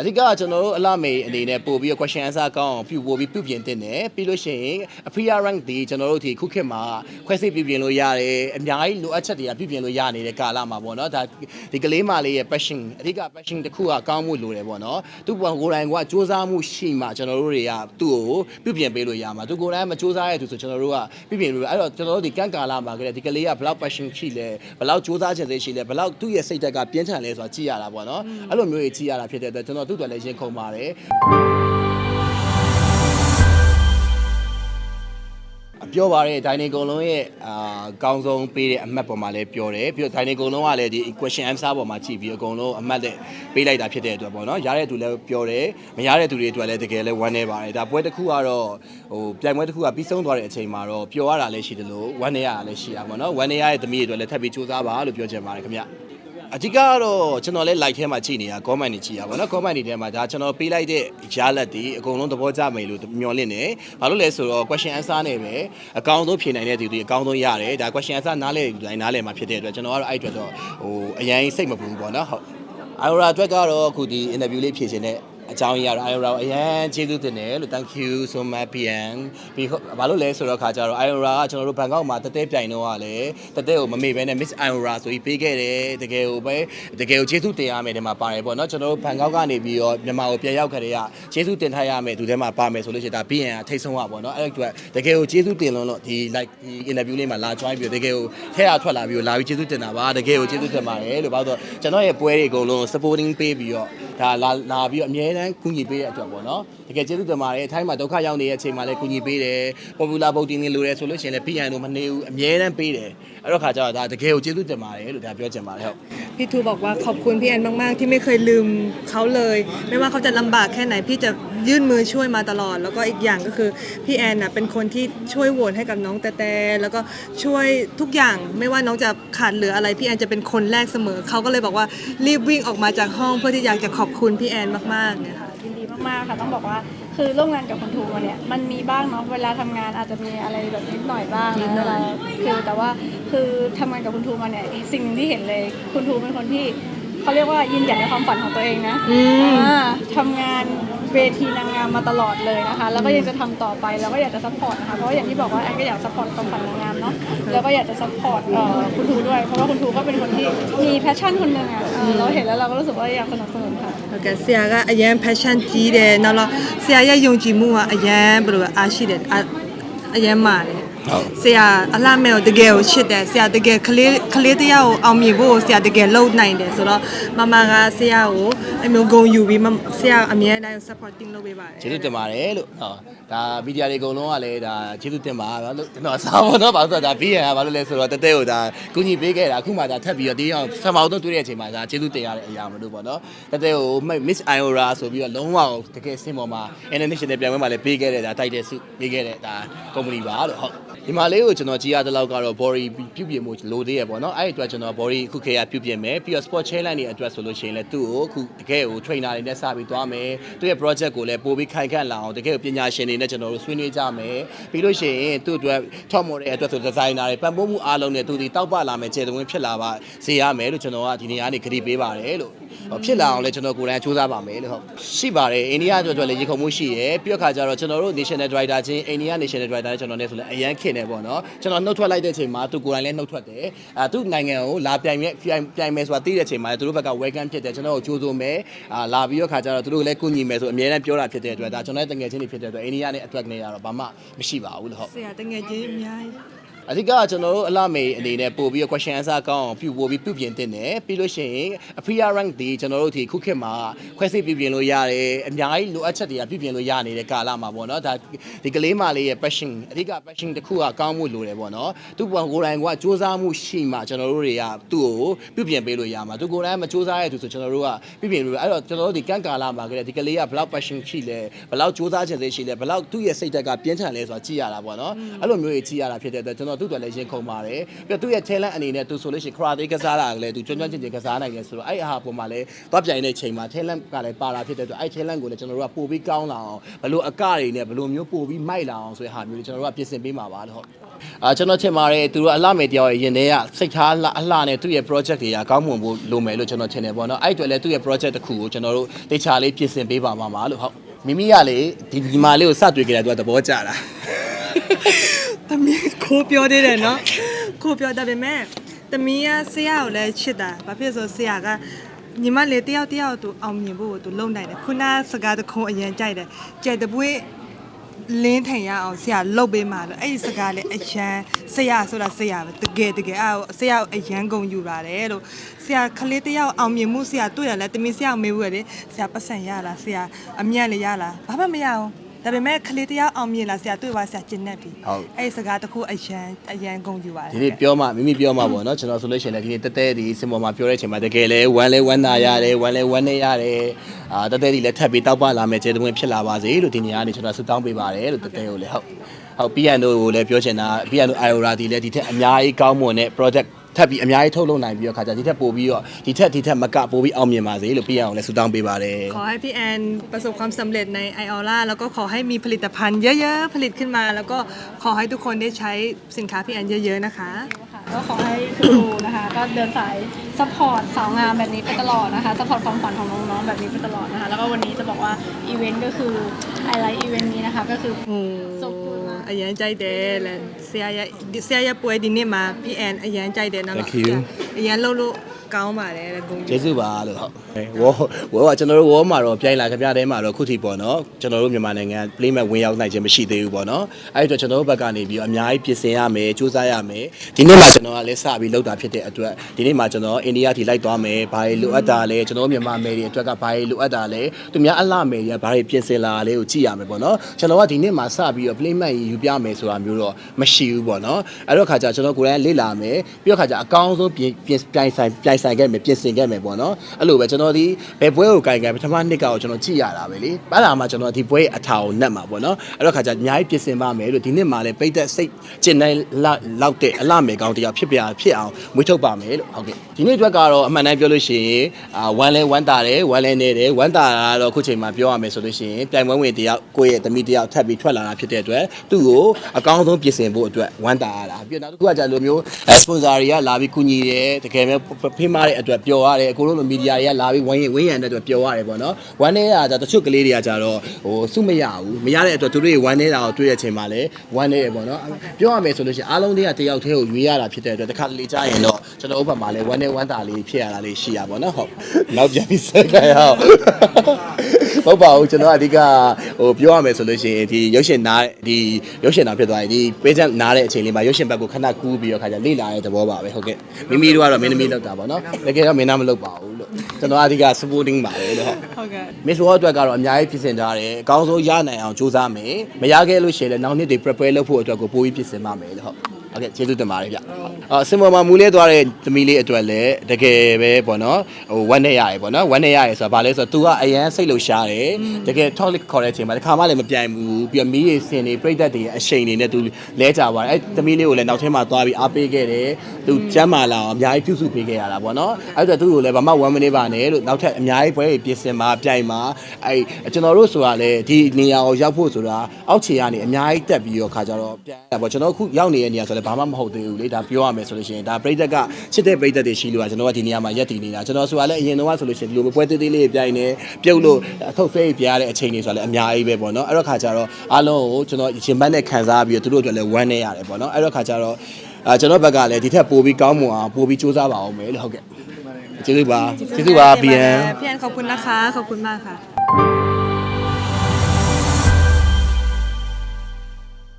အဓိကကကျွန်တော်တို့အလှမေအနေနဲ့ပို့ပြီးတော့ question answer ကောင်းအောင်ပြုပို့ပြီးပြုပြင်တင်တယ်ပြီးလို့ရှိရင် appear rank ဒီကျွန်တော်တို့ဒီခုခေတ်မှာခွဲစိတ်ပြုပြင်လို့ရတယ်အများကြီးလိုအပ်ချက်တွေကပြုပြင်လို့ရနေတဲ့ကာလမှာပေါ့နော်ဒါဒီကလေးမလေးရဲ့ passion အဓိက passion တစ်ခုကကောင်းမှုလိုတယ်ပေါ့နော်သူ့ဘကိုယ်တိုင်ကစူးစမ်းမှုရှိမှကျွန်တော်တို့တွေကသူ့ကိုပြုပြင်ပေးလို့ရမှာသူကိုယ်တိုင်မစူးစမ်းရတဲ့သူဆိုကျွန်တော်တို့ကပြုပြင်လို့အဲ့တော့ကျွန်တော်တို့ဒီကန့်ကာလမှာကလေးဒီကလေးကဘယ်လောက် passion ရှိလဲဘယ်လောက်စူးစမ်းချင်စိတ်ရှိလဲဘယ်လောက်သူ့ရဲ့စိတ်ဓာတ်ကပြင်းထန်လဲဆိုတာကြည့်ရတာပေါ့နော်အဲ့လိုမျိုးကြီးကြည့်ရတာဖြစ်တဲ့အတွက်ကျွန်တော်သူ့အတွက်လည်းရင်ခုန်ပါတယ်ပြောပါတဲ့ဒိုင်နေကုံလုံးရဲ့အာအကောင်းဆုံးပေးတဲ့အမှတ်ပေါ်မှာလည်းပြောတယ်ပြီးတော့ဒိုင်နေကုံလုံးကလည်းဒီ question answer ပေါ်မှာကြည့်ပြီးအကုန်လုံးအမှတ်နဲ့ပေးလိုက်တာဖြစ်တဲ့အတွက်ပေါ့နော်ရတဲ့သူလည်းပြောတယ်မရတဲ့သူတွေအတွက်လည်းတကယ်လည်းဝမ်းနေပါတယ်ဒါပွဲတစ်ခုကတော့ဟိုပြိုင်ပွဲတစ်ခုကပြီးဆုံးသွားတဲ့အချိန်မှာတော့ပျော်ရတာလည်းရှိတယ်လို့ဝမ်းနေရတာလည်းရှိတာပေါ့နော်ဝမ်းနေရတဲ့သမီးတွေအတွက်လည်းထပ်ပြီးစူးစမ်းပါလို့ပြောချင်ပါတယ်ခင်ဗျ အဓိကကတော့ကျွန်တော်လည်း like ထဲမှာကြည့်နေတာ comment တွေကြည့်ရပါတော့ comment တွေထဲမှာဒါကျွန်တော်ပေးလိုက်တဲ့ရလက်တွေအကုန်လုံးသဘောကျမယ်လို့မျှော်လင့်နေဘာလို့လဲဆိုတော့ question answer နဲ့ပဲအကောင်းဆုံးဖြေနိုင်တဲ့သူတွေအကောင်းဆုံးရတယ်ဒါ question answer နားလဲတိုင်းနားလဲမှာဖြစ်တဲ့အတွက်ကျွန်တော်ကတော့အဲ့အတွက်တော့ဟိုအရင်စိတ်မပူဘူးပေါ့နော်ဟုတ် Iora အတွက်ကတော့အခုဒီ interview လေးဖြေချင်တဲ့ အကြောင်းကြီးကတော့ Iora အရင်ကျေးဇူးတင်တယ်လို့ thank you so much PN ပြီးဘာလို့လဲဆိုတော့ခါကြတော့ Iora ကကျွန်တော်တို့ဘန်ကောက်မှာတတဲပြိုင်တော့ကလည်းတတဲကိုမမေ့ဘဲနဲ့ Miss Iora ဆိုပြီးပေးခဲ့တယ်တကယ်ကိုပဲတကယ်ကိုကျေးဇူးတင်ရမယ်ဒီမှာပါတယ်ပေါ့နော်ကျွန်တော်တို့ဘန်ကောက်ကနေပြီးတော့မြန်မာကိုပြန်ရောက်ခဲ့တဲ့ကကျေးဇူးတင်ထားရမယ်သူထဲမှာပါမယ်ဆိုလို့ရှိရင်ဒါ PN ကထိတ်ဆုံးရပေါ့နော်အဲ့အတွက်တကယ်ကိုကျေးဇူးတင်လို့လို့ဒီ like ဒီ interview လေးမှာလာ join ပြီးတော့တကယ်ကိုထဲရထွက်လာပြီးတော့လာပြီးကျေးဇူးတင်တာပါတကယ်ကိုကျေးဇူးတင်ပါတယ်လို့ပြောတော့ကျွန်တော်ရဲ့ပွဲတွေအကုန်လုံး supporting ပေးပြီးတော့ ဒါလာလာပြီးတော့အများတန်းကူညီပေးတဲ့အတွက်ပေါ့နော်တကယ်ကျေးဇူးတင်ပါတယ်အထိုင်းမှာဒုက္ခရောက်နေတဲ့အချိန်မှာလည်းကူညီပေးတယ် popular voting တွေလိုတယ်ဆိုလို့ရှိရင်လည်း PN တို့မနေဘူးအများတန်းပေးတယ်အဲ့တော့ခါကျတော့ဒါတကယ်ကိုကျေးဇူးတင်ပါတယ်လို့ဒါပြောချင်ပါတယ်ဟုတ် พี่ทูบอกว่าขอบคุณพี่แอนมากๆ ที่ไม่เคยลืมเขาเลย ไม่ว่าเขาจะลำบากแค่ไหนพี่จะ ยื่นมือช่วยมาตลอด แล้วก็อีกอย่างก็คือพี่แอนน่ะเป็นคนที่ช่วยโหวตให้กับน้องแต่แต่แล้วก็ช่วยทุกอย่างไม่ว่าน้องจะขาดเหลืออะไรพี่แอนจะเป็นคนแรกเสมอเขาก็เลยบอกว่ารีบวิ่งออกมาจากห้องเพื่อที่อยากจะขอบคุณพี่แอนมากๆเนี่ยค่ะยินดีมากๆค่ะต้องบอกว่าคือร่วมงานกับคุณทูมาเนี่ยมันมีบ้างเนาะเวลาทำงานอาจจะมีอะไรแบบนิดหน่อยบ้างนิดนะหน่เวอยลาคือแต่ว่าคือทำงานกับคุณทูมาเนี่ยสิ่งหนึ่งที่เห็นเลยคุณทูเป็นคนที่เขาเรียกว่ายืนหยัดในความฝันของตัวเองนะอืมอ่าทำงาน เวทีนางงามมาตลอดเลยนะคะ แล้วก็ยังจะทำต่อไปแล้วก็อยากจะซัพพอร์ตนะคะเพราะอย่างที่บอกว่าแอนก็อยากซัพพอร์ตความฝันนางงามเนาะแล้วก็อยากจะซัพพอร์ตคุณทูด้วย เพราะว่าคุณทูก็เป็นคนที่มีแพชชั่นคนหนึ่งอะเราเห็นแล้วเราก็รู้สึกว่าอยากสนับสนุนค่ะโอเคเสียก็อยังแพชชั่นจีเดนแล้เสียยังยงจีมูอะอยังบริวาอาชีเดนอยังมาเลย ဆရာအလှမဲ့ကိုတကယ်ကိုချစ်တယ်ဆရာတကယ်ကလေးကလေးတယောက်ကိုအောင်မြင်ဖို့ဆရာတကယ်လုပ်နိုင်တယ်ဆိုတော့မမကဆရာကိုအမျိုးဂုံယူပြီးမဆရာအမြဲတမ်း supporting လုပ်ပေးပါတယ်ကျေးဇူးတင်ပါတယ်လို့ဟောဒါမီဒီယာတွေအကုန်လုံးကလည်းဒါကျေးဇူးတင်ပါဘာလို့ကျွန်တော်စားဖို့တော့ဘာလို့ဆိုတော့ဒါ BN ကဘာလို့လဲဆိုတော့တတဲကိုဒါကူညီပေးခဲ့တာအခုမှဒါထပ်ပြီးတော့တင်းအောင်ဆံမောင်းတော့တွေ့တဲ့အချိန်မှာဒါကျေးဇူးတင်ရတဲ့အရာမလို့ပေါ့နော်တတဲကို Miss Iora ဆိုပြီးတော့လုံးဝတကယ်စင်ပေါ်မှာ international ပြိုင်ပွဲမှာလည်းပေးခဲ့တဲ့ဒါတိုက်တဲ့စုပေးခဲ့တဲ့ဒါ company ပါလို့ဟုတ်ဒီမှာလေးကိုကျွန်တော်ကြည့်ရတဲ့လောက်ကတော့ body ပြုပြင်မှုလိုသေးရပေါ့နော်အဲ့ဒီအတွက်ကျွန်တော် body အခုခေတ်ကပြုပြင်မယ်ပြီးတော့ sport challenge တွေအတွက်ဆိုလို့ရှိရင်လည်းသူ့ကိုအခုတကယ်ကို trainer တွေနဲ့စပြီးသွားမယ်သူ့ရဲ့ project ကိုလည်းပို့ပြီးခိုင်ခန့်လာအောင်တကယ်ကိုပညာရှင်တွေနဲ့ကျွန်တော်တို့ဆွေးနွေးကြမယ်ပြီးလို့ရှိရင်သူ့အတွက် top model အတွက်ဆို designer တွေပံ့ပိုးမှုအားလုံးနဲ့သူဒီတောက်ပလာမယ်ခြေသွင်းဖြစ်လာပါစေရမယ်လို့ကျွန်တော်ကဒီနေရာကနေခရီးပေးပါတယ်လို့ဟော ဖြစ်လာအောင်လည်းကျွန်တော်ကိုယ်တိုင်စူးစမ်းပါမယ်လို့ဟုတ်ရှိပါတယ်အိန္ဒိယအတွက်အတွက်လည်းရေခုံမှုရှိရယ်ပြီးတော့ခါကျတော့ကျွန်တော်တို့ national director ချင်းအိန္ဒိယ national director နဲ့ကျွန်တော်နဲ့ဆိုလည်းအရန်ခင်နေပေါ့နော်ကျွန်တော်နှုတ်ထွက်လိုက်တဲ့အချိန်မှာသူကိုယ်တိုင်လည်းနှုတ်ထွက်တယ်အဲသူ့နိုင်ငံကိုလာပြိုင်မဲ့ပြိုင်ပြိုင်မယ်ဆိုတာသိတဲ့အချိန်မှာသူတို့ဘက်က welcome ဖြစ်တယ်ကျွန်တော်ကိုကြိုးဆိုမယ်အာလာပြီးတော့ခါကျတော့သူတို့လည်းကုညီမယ်ဆိုအများနဲ့ပြောတာဖြစ်တဲ့အတွက်ဒါကျွန်တော်ရဲ့တငယ်ချင်းတွေဖြစ်တဲ့အတွက်အိန္ဒိယနဲ့အတွက်နဲ့ရတော့ဘာမှမရှိပါဘူးလို့ဟုတ်ဆရာတငယ်ချင်းအများကြီး အဓိကကကျွန်တော်တို့အလှမေအနေနဲ့ပို့ပြီးတော့ question answer ကောင်းအောင်ပြုပို့ပြီးပြုပြင်တင်တယ်ပြီးလို့ရှိရင် appear rank ဒီကျွန်တော်တို့ဒီခုခေတ်မှာခွဲစိတ်ပြုပြင်လို့ရတယ်အများကြီးလိုအပ်ချက်တွေကပြုပြင်လို့ရနေတဲ့ကာလမှာပေါ့နော်ဒါဒီကလေးမလေးရဲ့ passion အဓိက passion တစ်ခုကကောင်းမှုလိုတယ်ပေါ့နော်သူ့ဘကိုယ်တိုင်ကစူးစမ်းမှုရှိမှကျွန်တော်တို့တွေကသူ့ကိုပြုပြင်ပေးလို့ရမှာသူကိုယ်တိုင်မစူးစမ်းရတဲ့သူဆိုကျွန်တော်တို့ကပြုပြင်လို့အဲ့တော့ကျွန်တော်တို့ဒီကန့်ကာလမှာကလေးဒီကလေးကဘယ်လောက် passion ရှိလဲဘယ်လောက်စူးစမ်းချင်စိတ်ရှိလဲဘယ်လောက်သူ့ရဲ့စိတ်ဓာတ်ကပြင်းထန်လဲဆိုတာကြည့်ရတာပေါ့နော်အဲ့လိုမျိုးကြီးကြည့်ရတာဖြစ်တဲ့အတွက်ကျွန်တော်တော်သူ့အတွက်လည်းရင်ခုန်ပါတယ်ပြီးတော့သူ့ရဲ့ talent အနေနဲ့သူဆိုလို့ရှိရင် karate ကစားတာကလည်းသူကျွမ်းကျွမ်းကျင်ကျင်ကစားနိုင်တယ်ဆိုတော့အဲ့အဟာပုံမှာလည်းသွားပြိုင်တဲ့ချိန်မှာ talent ကလည်းပါတာဖြစ်တဲ့အတွက်အဲ့ talent ကိုလည်းကျွန်တော်တို့ကပို့ပြီးကောင်းလာအောင်ဘလို့အကတွေနဲ့ဘလို့မျိုးပို့ပြီးမိုက်လာအောင်ဆိုတဲ့ဟာမျိုးတွေကျွန်တော်တို့ကပြင်ဆင်ပေးမှာပါလို့ဟုတ်အာကျွန်တော်ထင်ပါတယ်သူတို့အလှမယ်တယောက်ရဲ့ရင်ထဲကစိတ်ထားအလှနဲ့သူ့ရဲ့ project တွေကကောင်းမွန်ဖို့လိုမယ်လို့ကျွန်တော်ထင်တယ်ပေါ့နော်အဲ့အတွက်လည်းသူ့ရဲ့ project တစ်ခုကိုကျွန်တော်တို့တေချာလေးပြင်ဆင်ပေးပါမှာပါလို့ဟုတ်မိမိကလေဒီဒီမာလေးကိုစတွေ့ကြတယ်သူကသဘောကျတာ သမီးကိုပြောသေးတယ်နော်ကိုပြောတတ်ပေမဲ့သမီးကဆရာကိုလည်းချစ်တာဘာဖြစ်လို့ဆိုဆရာကညီမလေးတယောက်တယောက်သူအောင်မြင်ဖို့သူလုံနိုင်တယ်ခုနစကားတခုံအရင်ကြိုက်တယ်ကြက်တပွေးလင်းထင်ရအောင်ဆရာလှုပ်ပေးမှာလို့အဲ့ဒီစကားလေးအရန်ဆရာဆိုတာဆရာပဲတကယ်တကယ်အဲ့ဆရာအရန်ဂုံယူပါတယ်လို့ဆရာခလေးတယောက်အောင်မြင်မှုဆရာတွေ့ရလဲတမီးဆရာမေးဘူးလေဆရာပတ်စံရလားဆရာအမြတ်လေးရလားဘာမှမရအောင် ဒါပေမဲ့ခလေးတယောက်အောင်မြင်လာဆရာတွေ့ပါဆရာကျင့်တတ်ပြီဟုတ်အဲ့ဒီစကားတစ်ခုအရန်အရန်ဂုံယူပါတယ်ဒီနေ့ပြောမှမိမိပြောမှပေါ့နော်ကျွန်တော်ဆိုလို့ရှိရင်လည်းဒီနေ့တက်တဲဒီစင်ပေါ်မှာပြောတဲ့အချိန်မှာတကယ်လဲဝမ်းလဲဝမ်းသာရတယ်ဝမ်းလဲဝမ်းနေရတယ်အာတက်တဲဒီလည်းထပ်ပြီးတောက်ပလာမယ်ကျေတဝင်ဖြစ်လာပါစေလို့ဒီနေ့ကနေကျွန်တော်ဆုတောင်းပေးပါတယ်လို့တက်တဲကိုလည်းဟုတ်ဟုတ်ပီယန်တို့ကိုလည်းပြောချင်တာပီယန်တို့အိုင်ယိုရာဒီလည်းဒီထက်အများကြီးကောင်းမွန်တဲ့ project ထပ်ပြီးအများကြီးထုတ်လုပ်နိုင်ပြီးတော့ခါကြဒီထက်ပို့ပြီးတော့ဒီထက်ဒီထက်မကပို့ပြီးအောင်မြင်ပါစေလို့ပီယန်ကိုလည်းဆုတောင်းပေးပါတယ် ขอให้พี่แอนประสบความสำเร็จในไอออร่าแล้วก็ขอให้มีผลิตภัณฑ์เยอะๆ ผลิตขึ้นมา แล้วก็ขอให้ทุกคนได้ใช้สินค้าพี่แอนเยอะๆนะคะ ค่ะก็ขอให้คุณครูนะคะ ก็เดินสายซัพพอร์ตสาวงามแบบนี้ไปตลอดนะคะซัพพอร์ตความฝันของน้องๆแบบนี้ไปตลอดนะคะ แล้วก็วันนี้จะบอกว่าอีเวนต์ก็คือไฮไลท์อีเวนต์นี้นะคะก็คือ อืม So good มาก အရန်ကြိုက်တယ်လဲဆရာရဲ့ဆရာရဲ့ပွဲဒီနေ့မှာ PN အရန်ကြိုက်တယ်နော် Thank you အရန်လှုပ်လို့ ကောင်းပါတယ်တဲ့ဂုဏ်ကျေးဇူးပါလို့ဟုတ်ဝေါ်ဝေါ်ကကျွန်တော်တို့ဝေါ်မှာတော့ပြိုင်လာကြပြတဲ့မှာတော့ခုထိပေါ့နော်ကျွန်တော်တို့မြန်မာနိုင်ငံ play mat ဝင်ရောက်နိုင်ခြင်းမရှိသေးဘူးပေါ့နော်အဲ့ဒီတော့ကျွန်တော်တို့ဘက်ကနေပြီးတော့အများကြီးပြင်ဆင်ရမယ်စူးစမ်းရမယ်ဒီနေ့မှာကျွန်တော်ကလည်းစပြီးလောက်တာဖြစ်တဲ့အတွက်ဒီနေ့မှာကျွန်တော်အိန္ဒိယထိလိုက်သွားမယ်ဘာတွေလိုအပ်တာလဲကျွန်တော်တို့မြန်မာမယ်တွေအတွက်ကဘာတွေလိုအပ်တာလဲသူများအလှမယ်တွေကဘာတွေပြင်ဆင်လာလေးကိုကြည့်ရမယ်ပေါ့နော်ကျွန်တော်ကဒီနေ့မှာစပြီးတော့ play mat ယူပြမယ်ဆိုတာမျိုးတော့မရှိဘူးပေါ့နော်အဲ့တော့ခါကျကျွန်တော်ကိုယ်တိုင်လေ့လာမယ်ပြီးတော့ခါကျအကောင်းဆုံးပြင်ပြင်ပြိုင်ဆိုင်ပြိုင်ဆိုင်ခဲ့မယ်ပြင်ဆင်ခဲ့မယ်ပေါ့နော်အဲ့လိုပဲကျွန်တော်ဒီဘယ်ပွဲကိုကြိုင်ကြပထမနှစ်ကောက်ကျွန်တော်ကြည့်ရတာပဲလေအဲ့ဒါမှကျွန်တော်ဒီပွဲအထာကိုနှက်မှာပေါ့နော်အဲ့တော့ခါကျအများကြီးပြင်ဆင်ပါမယ်လို့ဒီနှစ်မှာလည်းပိတ်သက်စိတ်ကျင်နိုင်လောက်တဲ့အလှမယ်ကောင်းတရားဖြစ်ပြဖြစ်အောင်မွေးထုတ်ပါမယ်လို့ဟုတ်ကဲ့ဒီနေ့အတွက်ကတော့အမှန်တမ်းပြောလို့ရှိရင်အာဝမ်းလဲဝမ်းတာတယ်ဝမ်းလဲနေတယ်ဝမ်းတာတာကတော့အခုချိန်မှာပြောရမယ်ဆိုလို့ရှိရင်ပြိုင်ပွဲဝင်တယောက်ကိုယ့်ရဲ့သမီးတယောက်ထပ်ပြီးထွက်လာတာဖြစ်တဲ့အတွက်သူ့ကိုအကောင်းဆုံးပြင်ဆင်ဖို့အတွက်ဝမ်းတာရတာပြီးတော့နောက်တစ်ခုကကြာလိုမျိုးစပွန်ဆာတွေကလာပြီးကူညီတယ်တကယ်ပဲဖိမတဲ့အတွက်ပျော်ရတယ်အကိုတို့လိုမီဒီယာတွေကလာပြီးဝင်းရင်ဝင်းရံတဲ့အတွက်ပျော်ရတယ်ပေါ့နော်ဝမ်းနေတာကြာတချို့ကလေးတွေကကြာတော့ဟိုစုမရဘူးမရတဲ့အတွက်သူတို့တွေဝမ်းနေတာကိုတွေ့တဲ့အချိန်မှာလည်းဝမ်းနေရပေါ့နော်ပြောရမယ်ဆိုလို့ရှိရင်အားလုံးတွေကတယောက်တည်းကိုရွေးရတာဖြစ်တဲ့အတွက်တစ်ခါတလေကြာရင်တော့ကျွန်တော်ဥပမာလည်းဝမ်းနေဝမ်းတာလေးဖြစ်ရတာလေးရှိရပါတော့ဟုတ်နောက်ပြန်ပြီးဆက်ကြရအောင် ဟုတ်ပါဘူးကျွန်တော်အဓိကဟိုပြောရမယ်ဆိုလို့ရှိရင်ဒီရုပ်ရှင်နားဒီရုပ်ရှင်နားဖြစ်သွားရင်ဒီပေးချက်နားတဲ့အချိန်လေးမှာရုပ်ရှင်ဘက်ကိုခဏကူးပြီးတော့ခါကျလေ့လာတဲ့သဘောပါပဲဟုတ်ကဲ့မိမိတို့ကတော့မင်းသမီးလောက်တာပေါ့နော်တကယ်တော့မင်းသားမလုပ်ပါဘူးလို့ကျွန်တော်အဓိက supporting ပါတယ်လို့ဟုတ်ဟုတ်ကဲ့ Miss World အတွက်ကတော့အများကြီးပြင်ဆင်ထားတယ်အကောင်းဆုံးရနိုင်အောင်ကြိုးစားမယ်မရခဲ့လို့ရှိရင်လည်းနောက်နှစ်တွေ prepare လုပ်ဖို့အတွက်ကိုပိုပြီးပြင်ဆင်ပါမယ်လို့ဟုတ် ဟုတ်ကဲ့ကျေးဇူးတင်ပါတယ်ဗျအော်စင်ပေါ်မှာမူလေးသွားတဲ့သမီးလေးအတွက်လည်းတကယ်ပဲပေါ့နော်ဟိုဝမ်းနဲ့ရတယ်ပေါ့နော်ဝမ်းနဲ့ရတယ်ဆိုတာဘာလဲဆိုတော့ तू ကအရန်စိတ်လှရှားတယ်တကယ် talk ခေါ်တဲ့အချိန်မှာတစ်ခါမှလည်းမပြိုင်ဘူးပြီးတော့မီးရည်စင်တွေပြိတ္တတွေအရှိန်တွေနဲ့ तू လဲကြပါတယ်အဲ့သမီးလေးကိုလည်းနောက်ထဲမှာသွားပြီးအားပေးခဲ့တယ် तू ကျမ်းမာလာအောင်အများကြီးပြုစုပေးခဲ့ရတာပေါ့နော်အဲ့တော့သူ့ကိုလည်းဘာမှဝမ်းမနေပါနဲ့လို့နောက်ထပ်အများကြီးပွဲတွေပြင်ဆင်မှာပြိုင်မှာအဲ့ကျွန်တော်တို့ဆိုတာလေဒီနေရာကိုရောက်ဖို့ဆိုတာအောက်ခြေကနေအများကြီးတက်ပြီးတော့ခါကြတော့ပြန်ရပေါ့ကျွန်တော်အခုရောက်နေတဲ့နေရာဆိုလည်း ဘာမှမဟုတ်သေးဘူးလေဒါပြောရမယ်ဆိုလို့ရှိရင်ဒါပြိတက်ကချစ်တဲ့ပြိတက်တွေရှိလို့ကကျွန်တော်ကဒီနေရာမှာရက်တည်နေတာကျွန်တော်ဆိုတာလည်းအရင်တော့ဆိုလို့ရှိရင်ဒီလိုပွဲသေးသေးလေးပြိုင်နေပြုတ်လို့အထုပ်ဆွဲပြရတဲ့အချိန်တွေဆိုလည်းအများကြီးပဲပေါ့နော်အဲ့တော့ခါကြတော့အားလုံးကိုကျွန်တော်ရင်ဘတ်နဲ့ခံစားပြီးတော့သူတို့အတွက်လည်းဝမ်းနေရတယ်ပေါ့နော်အဲ့တော့ခါကြတော့အာကျွန်တော်ဘက်ကလည်းဒီထက်ပိုပြီးကောင်းမွန်အောင်ပိုပြီးစူးစမ်းပါအောင်မယ်လို့ဟုတ်ကဲ့ကျေးဇူးပါကျေးဇူးပါဘီယန် พี่แอนขอบคุณนะคะขอบคุณมากค่ะ